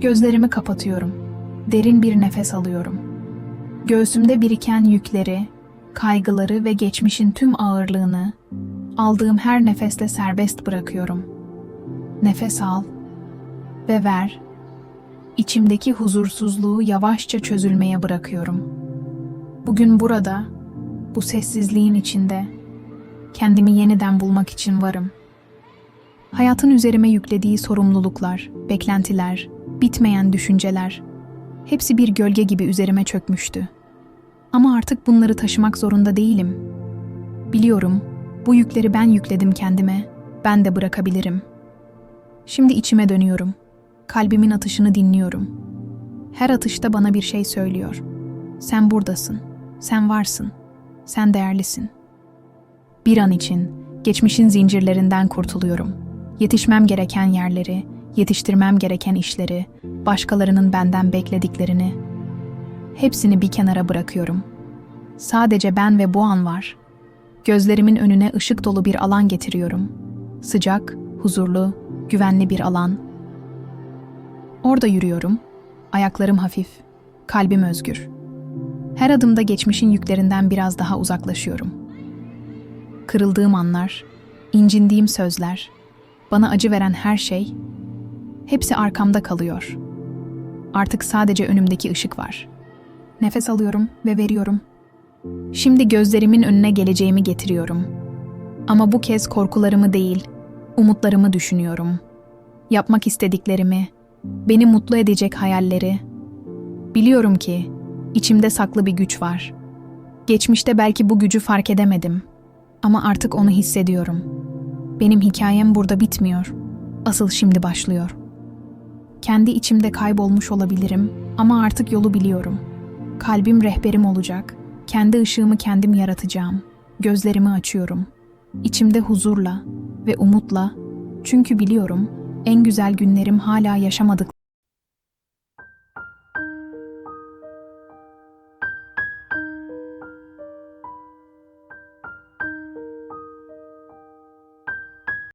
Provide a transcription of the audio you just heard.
Gözlerimi kapatıyorum. Derin bir nefes alıyorum. Göğsümde biriken yükleri, kaygıları ve geçmişin tüm ağırlığını aldığım her nefeste serbest bırakıyorum. Nefes al ve ver. İçimdeki huzursuzluğu yavaşça çözülmeye bırakıyorum. Bugün burada, bu sessizliğin içinde kendimi yeniden bulmak için varım. Hayatın üzerime yüklediği sorumluluklar, beklentiler, bitmeyen düşünceler hepsi bir gölge gibi üzerime çökmüştü. Ama artık bunları taşımak zorunda değilim. Biliyorum, bu yükleri ben yükledim kendime, ben de bırakabilirim. Şimdi içime dönüyorum. Kalbimin atışını dinliyorum. Her atışta bana bir şey söylüyor. Sen buradasın. Sen varsın. Sen değerlisin. Bir an için geçmişin zincirlerinden kurtuluyorum. Yetişmem gereken yerleri, yetiştirmem gereken işleri, başkalarının benden beklediklerini hepsini bir kenara bırakıyorum. Sadece ben ve bu an var. Gözlerimin önüne ışık dolu bir alan getiriyorum. Sıcak, huzurlu, güvenli bir alan. Orada yürüyorum. Ayaklarım hafif, kalbim özgür. Her adımda geçmişin yüklerinden biraz daha uzaklaşıyorum. Kırıldığım anlar, incindiğim sözler, bana acı veren her şey hepsi arkamda kalıyor. Artık sadece önümdeki ışık var. Nefes alıyorum ve veriyorum. Şimdi gözlerimin önüne geleceğimi getiriyorum. Ama bu kez korkularımı değil, umutlarımı düşünüyorum. Yapmak istediklerimi, beni mutlu edecek hayalleri. Biliyorum ki içimde saklı bir güç var. Geçmişte belki bu gücü fark edemedim ama artık onu hissediyorum. Benim hikayem burada bitmiyor. Asıl şimdi başlıyor. Kendi içimde kaybolmuş olabilirim ama artık yolu biliyorum. Kalbim rehberim olacak. Kendi ışığımı kendim yaratacağım. Gözlerimi açıyorum. İçimde huzurla ve umutla çünkü biliyorum en güzel günlerim hala yaşamadık